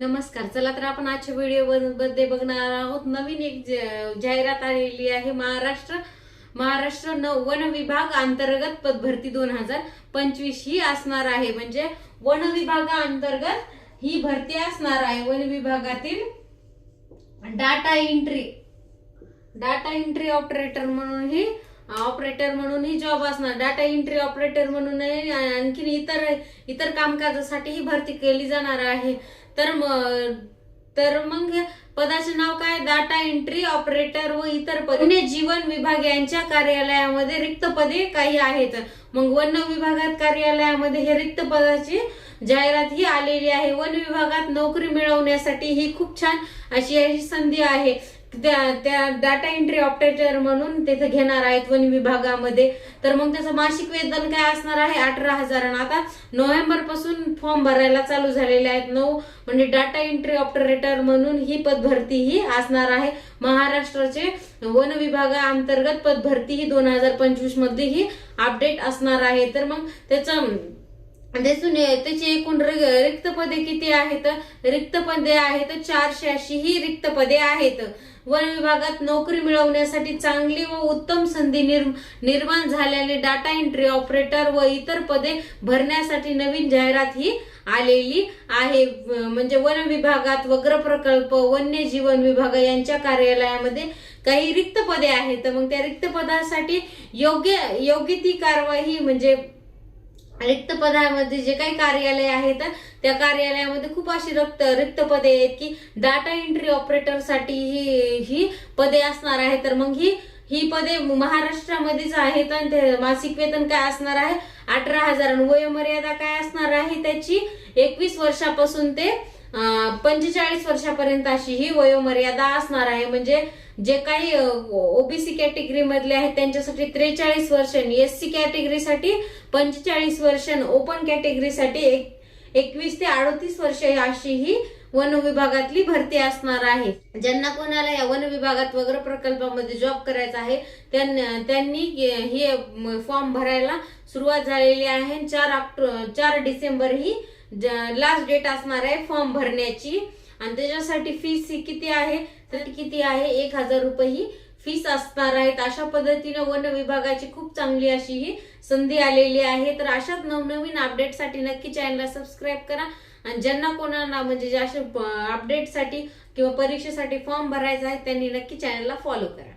नमस्कार चला तर आपण आजच्या व्हिडिओमध्ये बघणार आहोत नवीन एक जाहिरात आलेली आहे महाराष्ट्र. महाराष्ट्र वन विभाग अंतर्गत पदभरती दोन हजार पंचवीस ही असणार आहे. म्हणजे वन विभागाअंतर्गत ही भरती असणार आहे. वन विभागातील data entry data entry operator म्हणून ही ऑपरेटर म्हणूनही जॉब असणार. डाटा एंट्री ऑपरेटर म्हणूनही आणखीन इतर इतर कामकाजासाठीही भरती केली जाणार आहे. तर म- तर मग पदाचे नाव काय? डाटा एंट्री ऑपरेटर व इतर पदे. पुणे जीवन विभाग यांच्या कार्यालयामध्ये रिक्त पदे काही आहेत. मग वन विभागात कार्यालयामध्ये हे रिक्त पदाची जाहिरात ही आलेली आहे. वन विभागात नोकरी मिळवण्यासाठी ही खूप छान अशी अशी संधी आहे. त्या त्या डाटा एंट्री ऑपरेटर म्हणून तिथे घेणार आहेत वन विभागामध्ये. तर मग त्याचं मासिक वेतन काय असणार आहे? अठरा हजार. आणि आता नोव्हेंबरपासून फॉर्म भरायला चालू झालेले आहेत नऊ. म्हणजे डाटा एंट्री ऑपरेटर म्हणून ही पदभरती ही असणार आहे. महाराष्ट्राचे वन विभागाअंतर्गत पदभरती ही दोन हजार पंचवीसमध्ये ही अपडेट असणार आहे. तर मग त्याचं त्यातून त्याची एकूण रिक्त पदे किती आहेत? रिक्त पदे आहेत चारशे अशी ही रिक्त पदे आहेत. वन विभागात नोकरी मिळवण्यासाठी चांगली व उत्तम संधी निर्माण झाल्याने डाटा एंट्री ऑपरेटर व इतर पदे भरण्यासाठी नवीन जाहिरात ही आलेली आहे. म्हणजे वन विभागात वग्र प्रकल्प वन्यजीवन विभाग यांच्या कार्यालयामध्ये काही रिक्त पदे आहेत. मग त्या रिक्त पदासाठी योग्य योग्य ती कारवाई म्हणजे रिक्त पदामध्ये जे काही कार्यालय आहेत त्या कार्यालयामध्ये खूप अशी रक्त रिक्त पदे आहेत की डाटा एंट्री ऑपरेटरसाठी ही ही पदे असणार आहे तर मग ही ही पदे महाराष्ट्रामध्येच आहेत आणि ते मासिक वेतन काय असणार आहे? अठरा हजार आणि वयोमर्यादा काय असणार आहे? त्याची एकवीस वर्षापासून ते पंचेचाळीस वर्षापर्यंत अशी ही वयोमर्यादा असणार आहे. म्हणजे जे काही ओबीसी कॅटेगरी मधले आहेत त्यांच्यासाठी त्रेचाळीस वर्ष एस सी कॅटेगरीसाठी पंचेचाळीस वर्ष ओपन कॅटेगरीसाठी एक एकवीस ते अडतीस वर्ष अशी ही वन विभागातली भरती असणार आहे. ज्यांना कोणाला या वन विभागात वगैरे प्रकल्पामध्ये जॉब करायचा आहे त्यांनी त्यांनी हे फॉर्म भरायला सुरुवात झालेली आहे चार ऑक्टो चार डिसेंबर ही लास्ट डेट असणार आहे फॉर्म भरण्याची. आणि त्याच्यासाठी फीस ही किती आहे? तर किती आहे? एक हजार रुपये ही फीस असणार आहेत. अशा पद्धतीने वन विभागाची खूप चांगली अशी ही संधी आलेली आहे. तर अशाच नवनवीन अपडेटसाठी नक्की चॅनलला सबस्क्राईब करा. आणि ज्यांना कोणाला म्हणजे जे असे अपडेटसाठी किंवा परीक्षेसाठी फॉर्म भरायचा आहे त्यांनी नक्की चॅनलला फॉलो करा.